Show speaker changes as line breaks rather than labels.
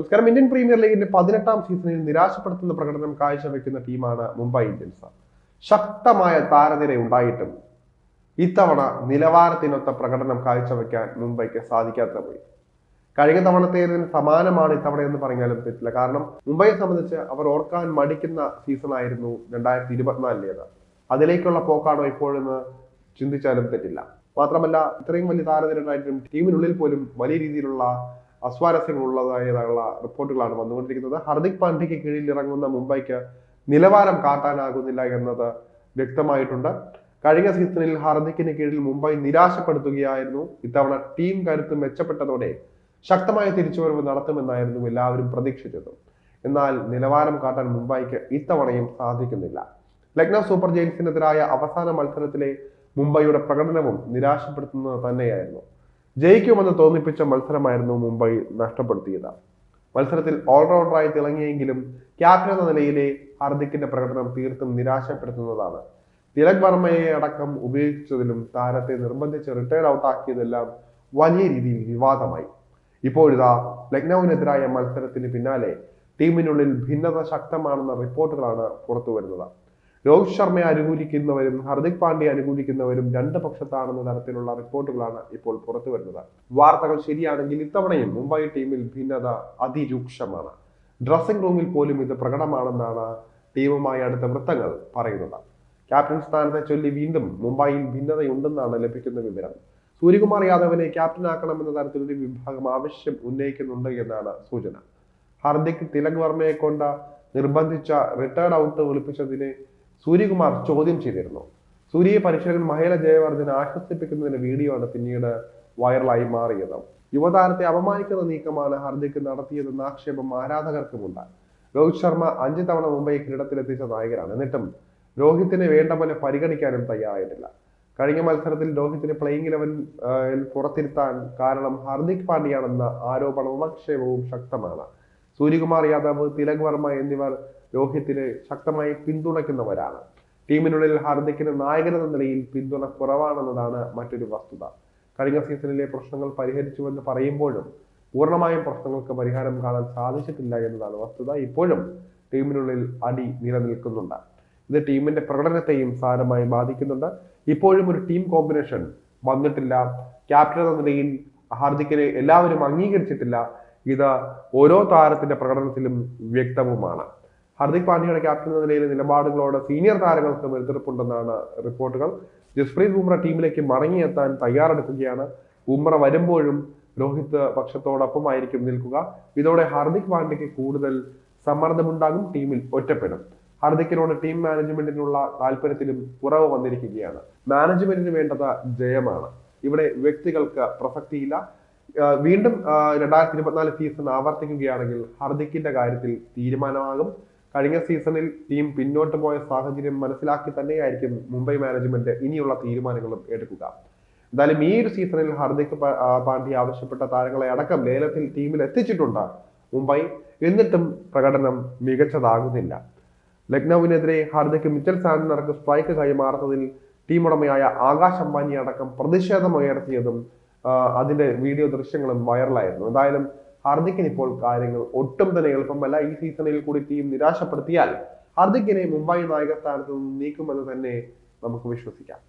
നമസ്കാരം. Indian premier ലീഗിന്റെ പതിനെട്ടാം സീസണിൽ നിരാശപ്പെടുത്തുന്ന പ്രകടനം കാഴ്ചവെക്കുന്ന ടീമാണ് മുംബൈ ഇന്ത്യൻസ്. ശക്തമായ താരനിര ഉണ്ടായിട്ടും ഇത്തവണ നിലവാരത്തിനൊത്ത പ്രകടനം കാഴ്ചവെക്കാൻ മുംബൈക്ക് സാധിക്കാത്ത പോയി കഴിഞ്ഞ തവണത്തേതിന് സമാനമാണ് ഇത്തവണ എന്ന് പറഞ്ഞാലും തെറ്റില്ല. കാരണം മുംബൈയെ സംബന്ധിച്ച് അവർ ഓർക്കാൻ മടിക്കുന്ന സീസൺ ആയിരുന്നു രണ്ടായിരത്തി ഇരുപത്തിനാലിലേത്. അതിലേക്കുള്ള പോക്കാണോ ഇപ്പോഴെന്ന് ചിന്തിച്ചാലും തെറ്റില്ല. മാത്രമല്ല ഇത്രയും വലിയ താരനിരണ്ടായിട്ടും ടീമിനുള്ളിൽ പോലും വലിയ രീതിയിലുള്ള അസ്വാരസ്യങ്ങൾ ഉള്ളതായുള്ള റിപ്പോർട്ടുകളാണ് വന്നുകൊണ്ടിരിക്കുന്നത്. ഹർദിക് പാണ്ഡ്യയ്ക്ക് കീഴിൽ ഇറങ്ങുന്ന മുംബൈക്ക് നിലവാരം കാട്ടാനാകുന്നില്ല എന്നത് വ്യക്തമായിട്ടുണ്ട്. കഴിഞ്ഞ സീസണിൽ ഹർദിക്കിന് കീഴിൽ മുംബൈ നിരാശപ്പെടുത്തുകയായിരുന്നു. ഇത്തവണ ടീം കരുത്ത് മെച്ചപ്പെട്ടതോടെ ശക്തമായ തിരിച്ചുവരവ് നടത്തുമെന്നായിരുന്നു എല്ലാവരും പ്രതീക്ഷിച്ചത്. എന്നാൽ നിലവാരം കാട്ടാൻ മുംബൈക്ക് ഇത്തവണയും സാധിക്കുന്നില്ല. ലക്നൗ സൂപ്പർ ജെയിൻസിനെതിരായ അവസാന മത്സരത്തിലെ മുംബൈയുടെ പ്രകടനവും നിരാശപ്പെടുത്തുന്നത് തന്നെയായിരുന്നു. ജയിക്കുമെന്ന് തോന്നിപ്പിച്ച മത്സരമായിരുന്നു മുംബൈ നഷ്ടപ്പെടുത്തിയത്. മത്സരത്തിൽ ഓൾറൗണ്ടറായി തിളങ്ങിയെങ്കിലും ക്യാപ്റ്റൻ എന്ന നിലയിലെ ഹാർദിക്കിന്റെ പ്രകടനം തീർത്തും നിരാശപ്പെടുത്തുന്നതാണ്. തിലക് വർമ്മയെ അടക്കം ഉപയോഗിച്ചതിലും താരത്തെ നിർബന്ധിച്ച് റിട്ടയർഡ് ഔട്ട് ആക്കിയതെല്ലാം വലിയ രീതിയിൽ വിവാദമായി. ഇപ്പോഴിതാ ലക്നൌവിനെതിരായ മത്സരത്തിന് പിന്നാലെ ടീമിനുള്ളിൽ ഭിന്നത ശക്തമാണെന്ന റിപ്പോർട്ടുകളാണ് പുറത്തു വരുന്നത് രോഹിത് ശർമ്മയെ അനുകൂലിക്കുന്നവരും ഹർദിക് പാണ്ഡ്യ അനുകൂലിക്കുന്നവരും രണ്ട് പക്ഷത്താണെന്ന തരത്തിലുള്ള റിപ്പോർട്ടുകളാണ് ഇപ്പോൾ പുറത്തു വരുന്നത്. വാർത്തകൾ ശരിയാണെങ്കിൽ ഇത്തവണയും മുംബൈ ടീമിൽ ഭിന്നത അതിരൂക്ഷമാണ്. ഡ്രസ്സിംഗ് റൂമിൽ പോലും ഇത് പ്രകടമാണെന്നാണ് ടീമുമായി അടുത്ത വൃത്തങ്ങൾ പറയുന്നത്. ക്യാപ്റ്റൻ സ്ഥാനത്തെ ചൊല്ലി വീണ്ടും മുംബൈയിൽ ഭിന്നതയുണ്ടെന്നാണ് ലഭിക്കുന്ന വിവരം. സൂര്യകുമാർ യാദവിനെ ക്യാപ്റ്റനാക്കണമെന്ന തരത്തിലൊരു വിഭാഗം ആവശ്യം ഉന്നയിക്കുന്നുണ്ട് എന്നാണ് സൂചന. ഹാർദിക് തിലക് വർമ്മയെ കൊണ്ട് നിർബന്ധിച്ച റിട്ടയർഡ് ഔട്ട് ഒളിപ്പിച്ചതിനെ സൂര്യകുമാർ ചോദ്യം ചെയ്തിരുന്നു. സൂര്യയെ പരിശീലകൻ മഹേല ജയവർദ്ധനെ ആശ്വസിപ്പിക്കുന്നതിന്റെ വീഡിയോ ആണ് പിന്നീട് വൈറലായി മാറിയത്. യുവതാരത്തെ അപമാനിക്കുന്ന നീക്കമാണ് ഹർദിക് നടത്തിയതെന്ന ആക്ഷേപം ആരാധകർക്കുമുണ്ട്. രോഹിത് ശർമ്മ അഞ്ച് തവണ മുംബൈ കിരീടത്തിലെത്തിച്ച നായകനാണ്. എന്നിട്ടും രോഹിത്തിനെ വേണ്ട പോലെ പരിഗണിക്കാനും തയ്യാറായിട്ടില്ല. കഴിഞ്ഞ മത്സരത്തിൽ രോഹിത്തിനെ പ്ലേയിങ് ഇലവൻ പുറത്തിരുത്താൻ കാരണം ഹർദിക് പാണ്ഡ്യയാണെന്ന ആരോപണവും ആക്ഷേപവും ശക്തമാണ്. സൂര്യകുമാർ യാദവ് തിലക് വർമ്മ എന്നിവർ രോഹിത്തിനെ ശക്തമായി പിന്തുണയ്ക്കുന്നവരാണ്. ടീമിനുള്ളിൽ ഹാർദിക്കിന് നായകനെന്ന നിലയിൽ പിന്തുണ കുറവാണെന്നതാണ് മറ്റൊരു വസ്തുത. കഴിഞ്ഞ സീസണിലെ പ്രശ്നങ്ങൾ പരിഹരിച്ചുവെന്ന് പറയുമ്പോഴും പൂർണമായും പ്രശ്നങ്ങൾക്ക് പരിഹാരം കാണാൻ സാധിച്ചിട്ടില്ല എന്നതാണ് വസ്തുത. ഇപ്പോഴും ടീമിനുള്ളിൽ അടി നിലനിൽക്കുന്നുണ്ട്. ഇത് ടീമിന്റെ പ്രകടനത്തെയും സാരമായി ബാധിക്കുന്നുണ്ട്. ഇപ്പോഴും ഒരു ടീം കോമ്പിനേഷൻ വന്നിട്ടില്ല. ക്യാപ്റ്റൻ എന്ന നിലയിൽ ഹാർദിക്കിനെ എല്ലാവരും അംഗീകരിച്ചിട്ടില്ല. ഇത് ഓരോ താരത്തിന്റെ പ്രകടനത്തിലും വ്യക്തവുമാണ്. ഹർദിക് പാണ്ഡ്യയുടെ ക്യാപ്റ്റൻ എന്ന നിലയിലെ നിലപാടുകളോട് സീനിയർ താരങ്ങൾക്ക് എതിർപ്പുണ്ടെന്നാണ് റിപ്പോർട്ടുകൾ. ജസ്പ്രീത് ബുംറ ടീമിലേക്ക് മടങ്ങിയെത്താൻ തയ്യാറെടുക്കുകയാണ്. ബുംറ വരുമ്പോഴും രോഹിത് പക്ഷത്തോടൊപ്പമായിരിക്കും നിൽക്കുക. ഇതോടെ ഹർദിക് പാണ്ഡ്യയ്ക്ക് കൂടുതൽ സമ്മർദ്ദമുണ്ടാകും ടീമിൽ ഒറ്റപ്പെടും. ഹർദിക്കിനോട് ടീം മാനേജ്മെന്റിനുള്ള താല്പര്യത്തിലും കുറവ് വന്നിരിക്കുകയാണ്. മാനേജ്മെന്റിന് വേണ്ടത് ജയമാണ്. ഇവിടെ വ്യക്തികൾക്ക് പ്രസക്തിയില്ല. വീണ്ടും രണ്ടായിരത്തി ഇരുപത്തിനാല് സീസൺ ആവർത്തിക്കുകയാണെങ്കിൽ ഹർദിക്കിന്റെ കാര്യത്തിൽ തീരുമാനമാകും. കഴിഞ്ഞ സീസണിൽ ടീം പിന്നോട്ട് പോയ സാഹചര്യം മനസ്സിലാക്കി തന്നെയായിരിക്കും മുംബൈ മാനേജ്മെന്റ് ഇനിയുള്ള തീരുമാനങ്ങളും എടുക്കുക. എന്തായാലും ഈ ഒരു സീസണിൽ ഹർദിക് പാണ്ഡ്യ ആവശ്യപ്പെട്ട താരങ്ങളെ അടക്കം ലേലത്തിൽ ടീമിൽ എത്തിച്ചിട്ടുണ്ട് മുംബൈ. എന്നിട്ടും പ്രകടനം മികച്ചതാകുന്നില്ല. ലക്നൌവിനെതിരെ ഹാർദിക് മിച്ചൽ സാന്റനർക്ക് സ്ട്രൈക്ക് കൈമാറുന്നതിൽ ടീം ഉടമയായ ആകാശ് അംബാനി അടക്കം പ്രതിഷേധമുയർത്തിയതും അതിന്റെ വീഡിയോ ദൃശ്യങ്ങളും വൈറലായിരുന്നു. എന്തായാലും ഹാർദിക്കിന് ഇപ്പോൾ കാര്യങ്ങൾ ഒട്ടും തന്നെ എളുപ്പമല്ല. ഈ സീസണിൽ കൂടി ടീം നിരാശപ്പെടുത്തിയാൽ ഹാർദിക്കിനെ മുംബൈ നായക സ്ഥാനത്ത് നിന്ന് നീക്കുമെന്ന് തന്നെ നമുക്ക് വിശ്വസിക്കാം.